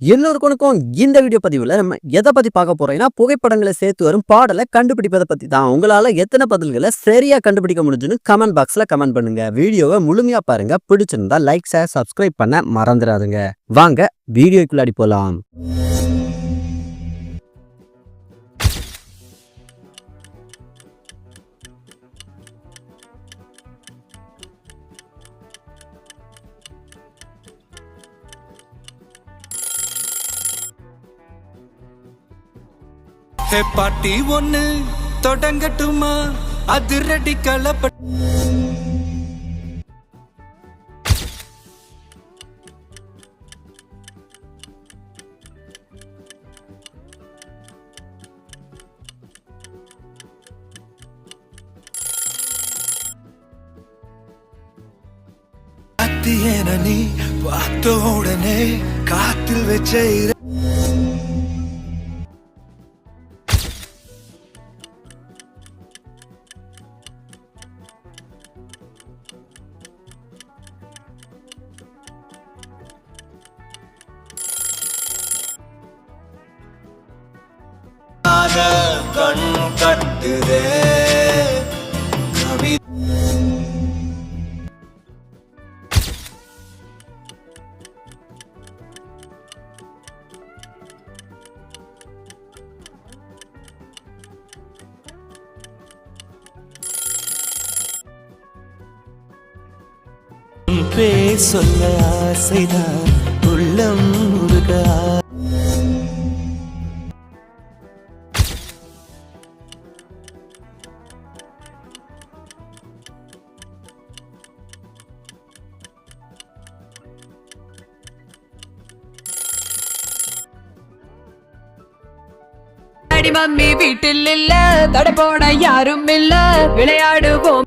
எல்லோருக்கும் இந்த வீடியோ பதிவுல நம்ம எதை பத்தி பார்க்க போறோம்னா புகைப்படங்களை சேர்த்து வரும் பாடலை கண்டுபிடிப்பதை பத்தி தான். உங்களால எத்தனை பதில்களை சரியா கண்டுபிடிக்க முடிஞ்சுன்னு கமெண்ட் பாக்ஸ்ல கமெண்ட் பண்ணுங்க. வீடியோவை முழுமையா பாருங்க. பிடிச்சிருந்தா லைக் ஷேர் சப்ஸ்கிரைப் பண்ண மறந்துடாதுங்க. வாங்க வீடியோக்குள்ளாடி போலாம். ஹே பாட்டி ஒண்ணு தொடங்கட்டுமா? அதிரடி கலப்பட் என நீ பார்த்த உடனே காத்தில் வச்ச கட்டுதே பேர் சொல்ல ஆசைதான். உள்ளம் முருக மம்மி வீட்டில் இல்ல தடை போட யாரும் இல்ல விளையாடுவோம்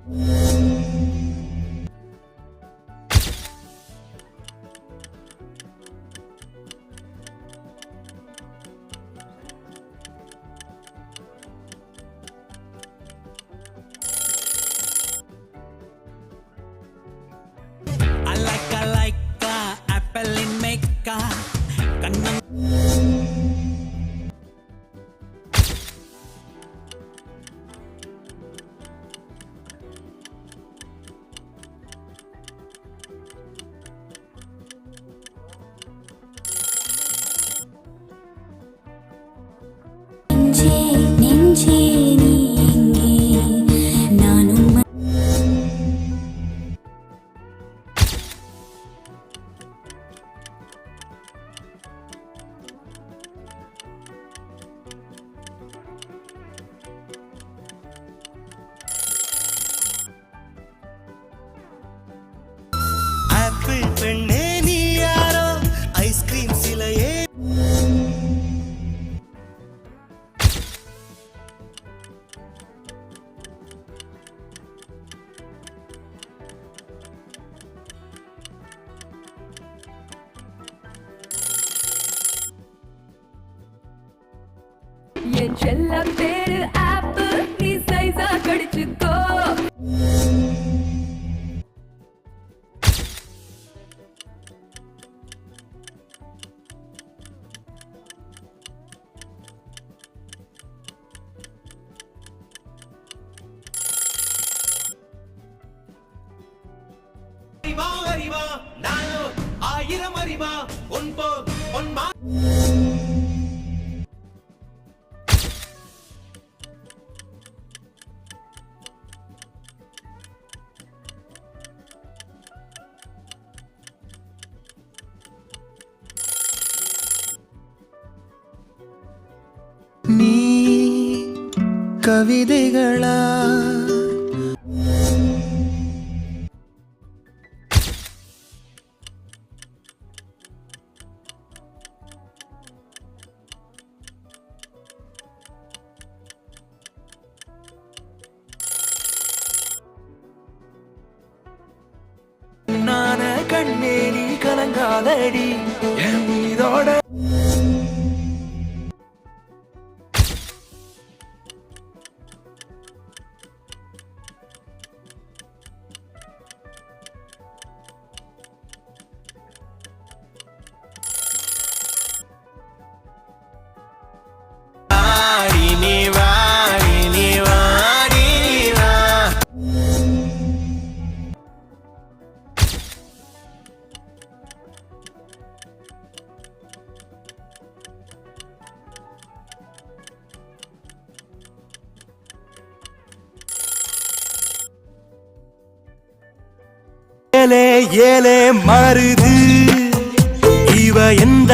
என் செல்ல பேரு ஆப்பிள் நீ சைஸா கடிச்சுக்கோ. அறிவா நானும் ஆயிரம் அறிவா. கவிதைகளா நான கண்ணே நீ கலங்காதடி ஏலே ஏலே மாறுது. இவ எந்த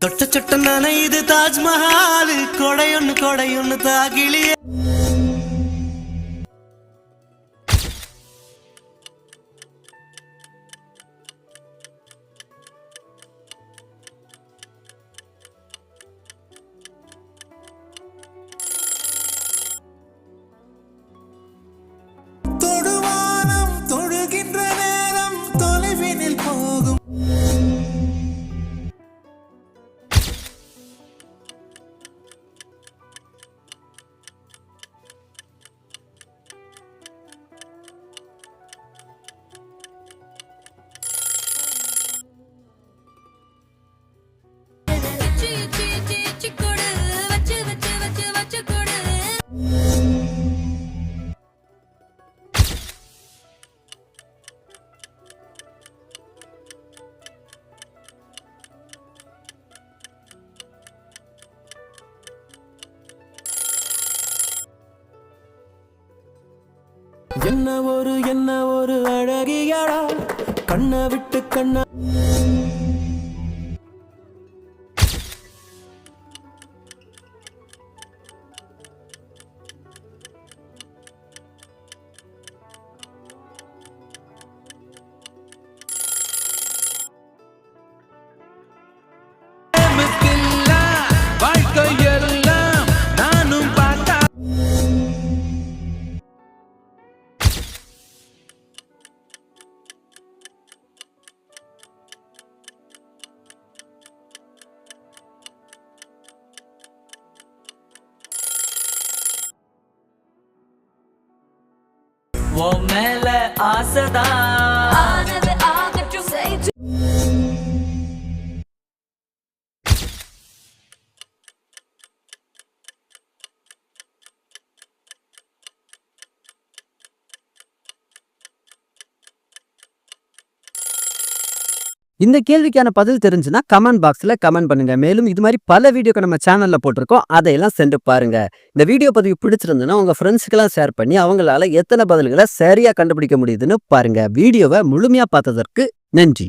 தொட்ட சொட்டம் தானே இது தாஜ்மஹால். கொடையொன்னு கொடையொன்னு தாகிலியே. என்ன ஒரு என்ன ஒரு அழகியடா. கண்ணை விட்டு கண்ண உன் மேல ஆசைதான். இந்த கேள்விக்கான பதில் தெரிஞ்சுன்னா கமெண்ட் பாக்ஸ்ல கமெண்ட் பண்ணுங்க. மேலும் இது மாதிரி பல வீடியோக்கு நம்ம சேனல்ல போட்டிருக்கோம். அதையெல்லாம் சென்று பாருங்க. இந்த வீடியோ பதிவு பிடிச்சிருந்துன்னா உங்க ஃப்ரெண்ட்ஸ்க்கெல்லாம் ஷேர் பண்ணி அவங்களால எத்தனை பதில்களை சரியா கண்டுபிடிக்க முடியுதுன்னு பாருங்க. வீடியோவை முழுமையா பார்த்ததற்கு நன்றி.